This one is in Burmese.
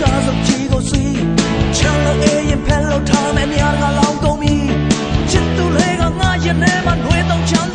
ကားစုံချီကိုစီးချမ်းလို့အေးရင်ဖဲလို့ထားမယ်နေရာကလောင်းကုန်ပြီချစ်သူလေးကငါရင်ထဲမှာနှွေးတော့ချမ်း